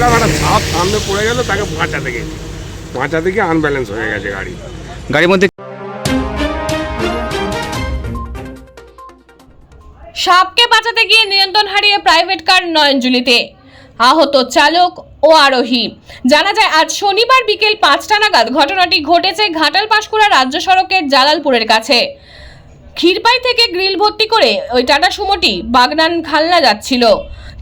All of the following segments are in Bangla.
দেখলাম একটা সাপ সামনে পড়ে গেল তাকে বাঁচাতে গেছি। বাঁচাতে গিয়ে আনব্যালেন্স হয়ে গেছে গাড়ি। গাড়ির মধ্যে সাপকে বাঁচাতে গিয়ে নিয়ন্ত্রণ হারিয়ে প্রাইভেট কার নয়নজুলিতে। আহত চালক ও আরোহী। জানা যায় আজ শনিবার বিকেল পাঁচটা নাগাদ ঘটনাটি ঘটেছে ঘাটাল পাঁশকুড়া রাজ্য সড়কের জালালপুরের কাছে। ক্ষীরপাই থেকে গ্রিল ভর্তি করে ওই টাটা সুমোটি বাগনান খালনা যাচ্ছিল।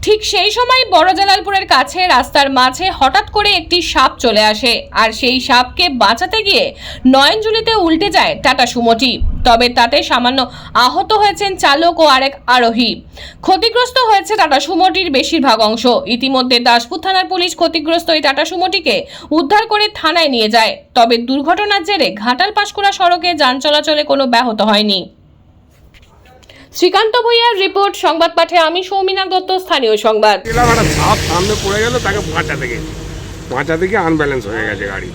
ঠিক সেই সময় বড় জালালপুরের কাছে রাস্তার মাঝে হঠাৎ করে একটি সাপ চলে আসে। আর সেই সাপকে বাঁচাতে গিয়ে নয়নজুলিতে উল্টে যায় টাটা সুমোটি। তবে তাতে সামান্য আহত হয়েছেন চালক ও আরেক আরোহী। ক্ষতিগ্রস্ত হয়েছে টাটা সুমোটির বেশিরভাগ অংশ। ইতিমধ্যে দাসপুর থানার পুলিশ ক্ষতিগ্রস্ত এই টাটা সুমোটিকে উদ্ধার করে থানায় নিয়ে যায়। তবে দুর্ঘটনার জেরে ঘাটাল পাঁশকুড়া সড়কে যান চলাচলে কোনো ব্যাহত হয়নি। শ্রীকান্ত ভূঁইয়ার রিপোর্ট সংবাদ পাঠে আমি সৌমিনা দত্ত স্থানীয় সংবাদ। সাপ সামনে পড়ে গেল তাকে বাঁচাতে থেকে। বাঁচাতে থেকে আনব্যালেন্স হয়ে গেছে গাড়ি।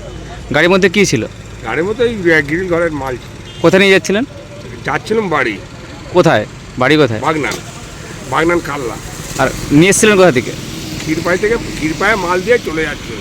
গাড়ির মধ্যে কি ছিল? গাড়ির মধ্যে এই গ্রিল ঘরের মাল ছিল। কোথায় নিয়ে যাচ্ছিলেন? যাচ্ছিলাম বাড়ি। কোথায়? বাড়ি কোথায়? বাগনান। বাগনান কাল্লা। আর নিয়ে এসেছিলেন কোথা থেকে? ক্ষীরপাই থেকে ক্ষীরপায়ে মাল দিয়ে চলে যাচ্ছিল।